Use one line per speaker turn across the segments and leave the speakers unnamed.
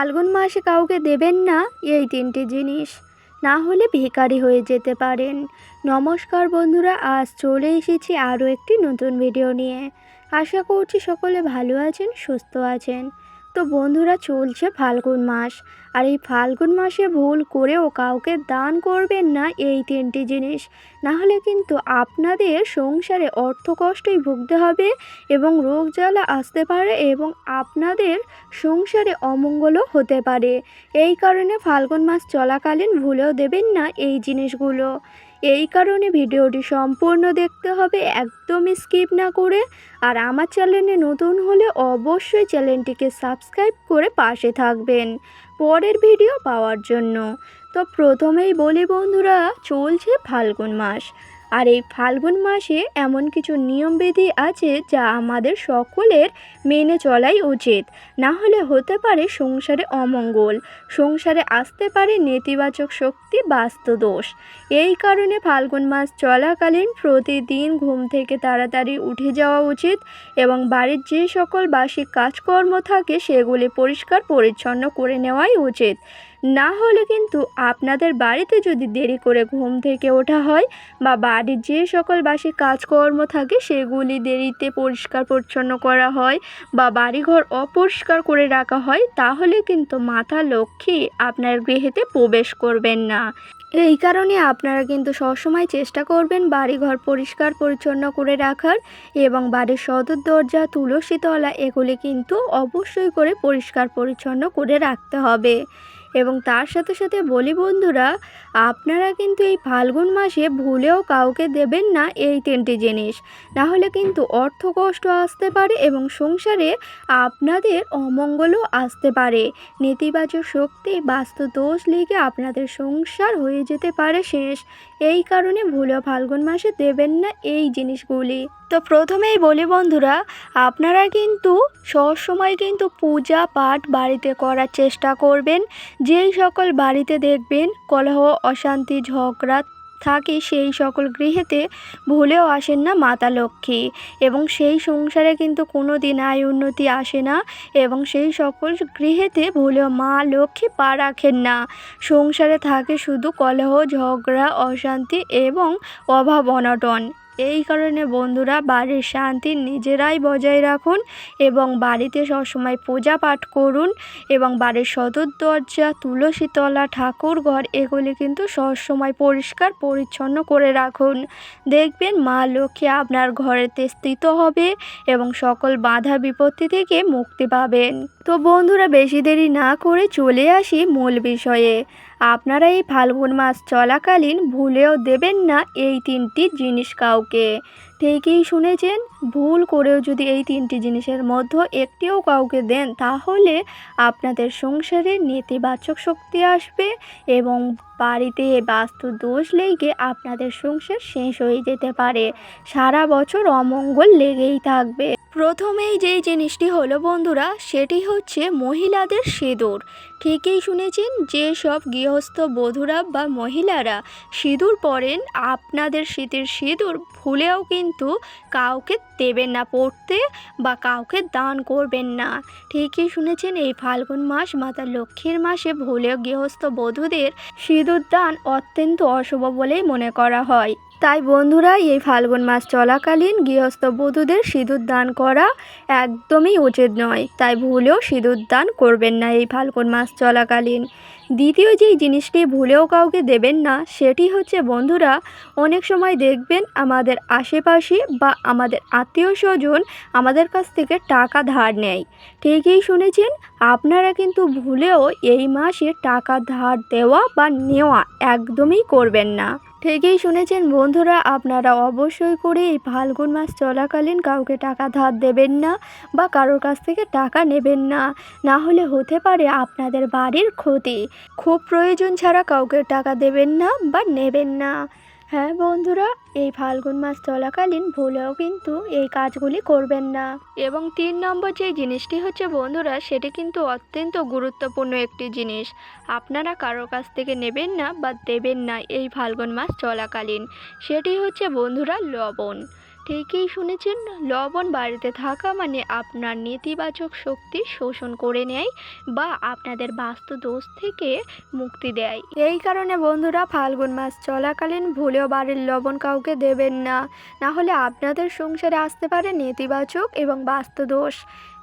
ফাল্গুন মাসে কাউকে দেবেন না এই তিনটি জিনিস। না হলে ভিকারি হয়ে যেতে পারেন। নমস্কার বন্ধুরা, আজ চলে এসেছি আরও একটি নতুন ভিডিও নিয়ে। আশা করছি সকলে ভালো আছেন, সুস্থ আছেন। তো বন্ধুরা, চলছে ফাল্গুন মাস। আর এই ফাল্গুন মাসে ভুল করেও কাউকে দান করবেন না এই তিনটি জিনিস। না হলে কিন্তু আপনাদের সংসারে অর্থকষ্টই ভুগতে হবে এবং রোগ জ্বালা আসতে পারে এবং আপনাদের সংসারে অমঙ্গলও হতে পারে। এই কারণে ফাল্গুন মাস চলাকালীন ভুলেও দেবেন না এই জিনিসগুলো। এই কারণে ভিডিওটি সম্পূর্ণ দেখতে হবে, একদমই স্কিপ না করে। আর আমার চ্যানেলে নতুন হলে অবশ্যই চ্যানেলটিকে সাবস্ক্রাইব করে পাশে থাকবেন পরের ভিডিও পাওয়ার জন্য। তো প্রথমেই বলি বন্ধুরা, চলছে ফাল্গুন মাস। আর এই ফাল্গুন মাসে এমন কিছু নিয়মবিধি আছে যা আমাদের সকলের মেনে চলাই উচিত। না হলে হতে পারে সংসারে অমঙ্গল, সংসারে আসতে পারে নেতিবাচক শক্তি, বাস্তুদোষ। এই কারণে ফাল্গুন মাস চলাকালীন প্রতিদিন ঘুম থেকে তাড়াতাড়ি উঠে যাওয়া উচিত এবং বাড়ির যে সকল বার্ষিক কাজকর্ম থাকে সেগুলি পরিষ্কার পরিচ্ছন্ন করে নেওয়াই উচিত। না হলে কিন্তু আপনাদের বাড়িতে যদি দেরি করে ঘুম থেকে ওঠা হয় বা বাড়ির যে সকল বাসি কাজকর্ম থাকে সেগুলি দেরিতে পরিষ্কার পরিচ্ছন্ন করা হয় বা বাড়িঘর অপরিষ্কার করে রাখা হয়, তাহলে কিন্তু মাতা লক্ষ্মী আপনার গৃহেতে প্রবেশ করবেন না। এই কারণে আপনারা কিন্তু সবসময় চেষ্টা করবেন বাড়িঘর পরিষ্কার পরিচ্ছন্ন করে রাখার এবং বাড়ির সদর দরজা, তুলসী তলা এগুলি কিন্তু অবশ্যই করে পরিষ্কার পরিচ্ছন্ন করে রাখতে হবে। এবং তার সাথে সাথে বলি বন্ধুরা, আপনারা কিন্তু এই ফাল্গুন মাসে ভুলেও কাউকে দেবেন না এই তিনটি জিনিস। না হলে কিন্তু অর্থ কষ্ট আসতে পারে এবং সংসারে আপনাদের অমঙ্গলও আসতে পারে। নেতিবাচক শক্তি বাস্তু দোষ লেগে আপনাদের সংসার হয়ে যেতে পারে শেষ। এই কারণে ভুলেও ফাল্গুন মাসে দেবেন না এই জিনিসগুলি। তো প্রথমেই বলি বন্ধুরা, আপনারা কিন্তু সবসময় কিন্তু পূজা পাঠ বাড়িতে করার চেষ্টা করবেন। যেই সকল বাড়িতে দেখবেন কলহ, অশান্তি, ঝগড়া থাকে, সেই সকল গৃহেতে ভুলেও আসেন না মাতা লক্ষ্মী। এবং সেই সংসারে কিন্তু কোনো দিন আয় উন্নতি আসে না এবং সেই সকল গৃহেতে ভুলেও মা লক্ষ্মী পা রাখেন না। সংসারে থাকে শুধু কলহ, ঝগড়া, অশান্তি এবং অভাব, অনটন। এই কারণে বন্ধুরা বাড়ির শান্তি নিজেরাই বজায় রাখুন এবং বাড়িতে সবসময় পূজা পাঠ করুন এবং বাড়ির সদর দরজা, তুলসী তলা, ঠাকুর ঘর এগুলি কিন্তু সবসময় পরিষ্কার, পরিচ্ছন্ন করে রাখুন। দেখবেন মা লক্ষ্মী আপনার ঘরেতে স্থিত হবে এবং সকল বাধা বিপত্তি থেকে মুক্তি পাবেন। তো বন্ধুরা বেশি দেরি না করে চলে আসি মূল বিষয়ে। আপনারা এই ফাল্গুন মাস চলাকালীন ভুলেও দেবেন না এই তিনটি জিনিস কাউকে। ঠিকই শুনেছেন, ভুল করেও যদি এই তিনটি জিনিসের মধ্যে একটিও কাউকে দেন, তাহলে আপনাদের সংসারে নেতিবাচক শক্তি আসবে এবং বাড়িতে বাস্তু দোষ লেগে আপনাদের সংসার শেষ হয়ে যেতে পারে। সারা বছর অমঙ্গল লেগেই থাকবে। প্রথমেই যেই জিনিসটি হলো বন্ধুরা, সেটি হচ্ছে মহিলাদের সিঁদুর। ঠিকই শুনেছেন যে সব গৃহস্থ বধূরা বা মহিলারা সিঁদুর পরেন, আপনাদের শীতের সিঁদুর ভুলেও কিন্তু কাউকে দেবেন না পড়তে বা কাউকে দান করবেন না। ঠিকই শুনেছেন এই ফাল্গুন মাস মাতা লক্ষ্মীর মাসে ভুলেও গৃহস্থ বধূদের সিঁদুর দান অত্যন্ত অশুভ বলেই মনে করা হয়। তাই বন্ধুরা, এই ফাল্গুন মাস চলাকালীন গৃহস্থ বধূদের সিঁদুর দান করা একদমই উচিত নয়। তাই ভুলেও সিঁদুর দান করবেন না এই ফাল্গুন মাস চলাকালীন। দ্বিতীয় যেই জিনিসটি ভুলেও কাউকে দেবেন না, সেটি হচ্ছে বন্ধুরা, অনেক সময় দেখবেন আমাদের আশেপাশে বা আমাদের আত্মীয় স্বজন আমাদের কাছ থেকে টাকা ধার নেয়। ঠিকই শুনেছেন, আপনারা কিন্তু ভুলেও এই মাসে টাকা ধার দেওয়া বা নেওয়া একদমই করবেন না। ঠিকই শুনেছেন বন্ধুরা, আপনারা অবশ্যই করে এই ফাল্গুন মাস চলাকালীন কাউকে টাকা ধার দেবেন না বা কারোর কাছ থেকে টাকা নেবেন না। না হলে হতে পারে আপনাদের বাড়ির ক্ষতি। খুব প্রয়োজন ছাড়া কাউকে টাকা দেবেন না বা নেবেন না। হ্যাঁ বন্ধুরা, এই ফাল্গুন মাস চলাকালীন ভুলেও কিন্তু এই কাজগুলি করবেন না। এবং তিন নম্বর যে জিনিসটি হচ্ছে বন্ধুরা, সেটি কিন্তু অত্যন্ত গুরুত্বপূর্ণ একটি জিনিস। আপনারা কারোর কাছ থেকে নেবেন না বা দেবেন না এই ফাল্গুন মাস চলাকালীন। সেটি হচ্ছে বন্ধুরা লবণ। ঠিকই শুনেছেন, লবণ বাড়িতে থাকা মানে আপনার নেতিবাচক শক্তি শোষণ করে নেয় বা আপনাদের বাস্তু দোষ থেকে মুক্তি দেয়। এই কারণে বন্ধুরা ফাল্গুন মাস চলাকালীন ভুলেও বাড়ির লবণ কাউকে দেবেন না। না হলে আপনাদের সংসারে আসতে পারে নেতিবাচক এবং বাস্তু দোষ।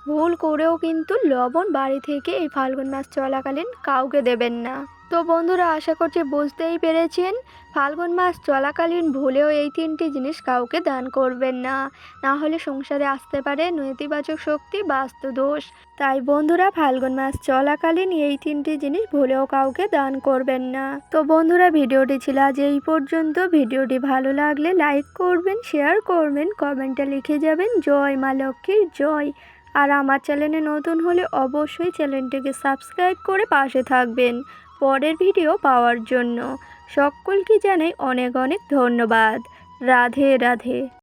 ভুল করেও কিন্তু লবণ বাড়ি থেকে এই ফাল্গুন মাস চলাকালীন কাউকে দেবেন না। তো বন্ধুরা, আশা করছি বুঝতেই পেরেছেন। ফাল্গুন মাস চলাকালীন ভুলেও এই তিনটি জিনিস কাউকে দান করবেন না। না হলে সংসারে আসতে পারে নেতিবাচক শক্তি, বাস্তু দোষ। তাই বন্ধুরা, ফাল্গুন মাস চলাকালীন এই তিনটি জিনিস ভুলেও কাউকে দান করবেন না। তো বন্ধুরা, ভিডিওটি ছিল আজ এই পর্যন্ত। ভিডিওটি ভালো লাগলে লাইক করবেন, শেয়ার করবেন, কমেন্টে লিখে যাবেন, জয় মা লক্ষ্মীর জয়। আর আমার চ্যানেলে নতুন হলে অবশ্যই চ্যানেলটিকে সাবস্ক্রাইব করে পাশে থাকবেন। পরের ভিডিও পাওয়ার জন্য সকলকে জানাই অনেক অনেক ধন্যবাদ। রাধে রাধে।